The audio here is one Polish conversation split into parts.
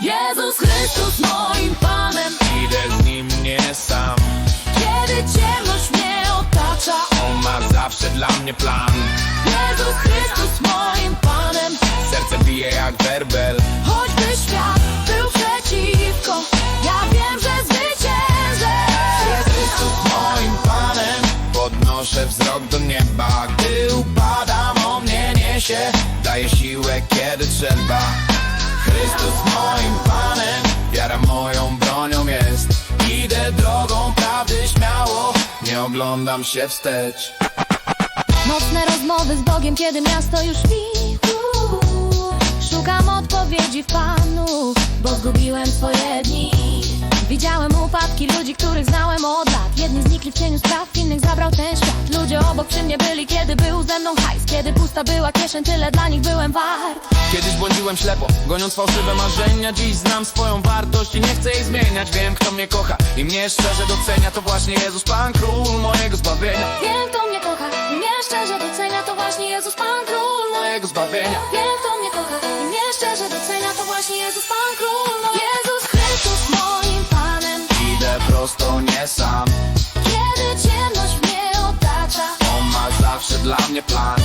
Jezus Chrystus moim Panem. Idę z Nim nie sam. Kiedy ciemność mnie otacza. On ma zawsze dla mnie plan. Jezus Chrystus moim Panem. Serce bije jak werbel. Choćby świat był przeciwko Ja wiem, że zwyciężę. Jezus Chrystus moim Panem. Podnoszę wzrok do nieba. Gdy upadam o mnie niesie. Daję siłę kiedy trzeba. Chrystus moim Panem. Wiara moją bronią jest. Idę drogą prawdy śmiało. Nie oglądam się wstecz. Nocne rozmowy z Bogiem, kiedy miasto już śpi Szukam odpowiedzi w Panu, bo zgubiłem swoje dni. Widziałem upadki ludzi, których znałem od lat. Jedni znikli w cieniu spraw, innych zabrał ten świat. Ludzie obok przy mnie byli, kiedy był ze mną hajs. Kiedy pusta była kieszeń, tyle dla nich byłem wart błądziłem ślepo, goniąc fałszywe marzenia. Dziś znam swoją wartość i nie chcę jej zmieniać. Wiem kto mnie kocha i mnie szczerze docenia. To właśnie Jezus Pan Król mojego zbawienia. Wiem, kto mnie kocha i mnie szczerze docenia. To właśnie Jezus Pan Król Mojego zbawienia. Wiem, kto mnie kocha i mnie szczerze docenia. To właśnie Jezus Pan Król Jezus Chrystus moim Panem. Idę prosto, nie sam. Kiedy ciemność mnie otacza. On ma zawsze dla mnie plan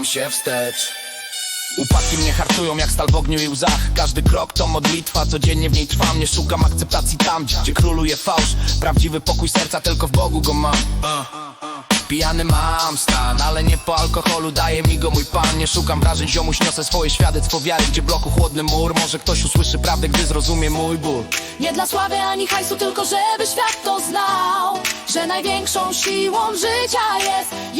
oglądam się wstecz. Upadki mnie hartują jak stal w ogniu i łzach. Każdy krok to modlitwa, codziennie w niej trwam Nie szukam akceptacji tam, gdzie króluje fałsz. Prawdziwy pokój serca tylko w Bogu go mam. Pijany mam stan, ale nie po alkoholu Daje mi go mój pan, nie szukam wrażeń Ziomuś niosę swoje świadectwo wiary. Gdzie bloku chłodny mur Może ktoś usłyszy prawdę, gdy zrozumie mój ból. Nie dla sławy ani hajsu, tylko żeby świat to znał Że największą siłą życia jest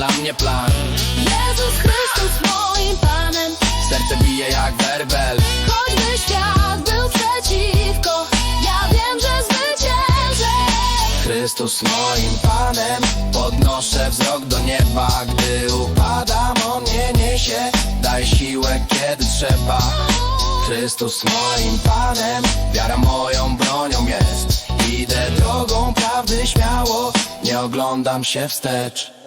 dla mnie plan. Jezus Chrystus moim Panem. Serce bije jak werbel. Choćby świat był przeciwko Ja wiem, że zwyciężę. Chrystus moim Panem. Podnoszę wzrok do nieba. Gdy upadam, On mnie niesie. Daj siłę, kiedy trzeba. Chrystus moim Panem. Wiara moją bronią jest. Idę drogą prawdy śmiało. Nie oglądam się wstecz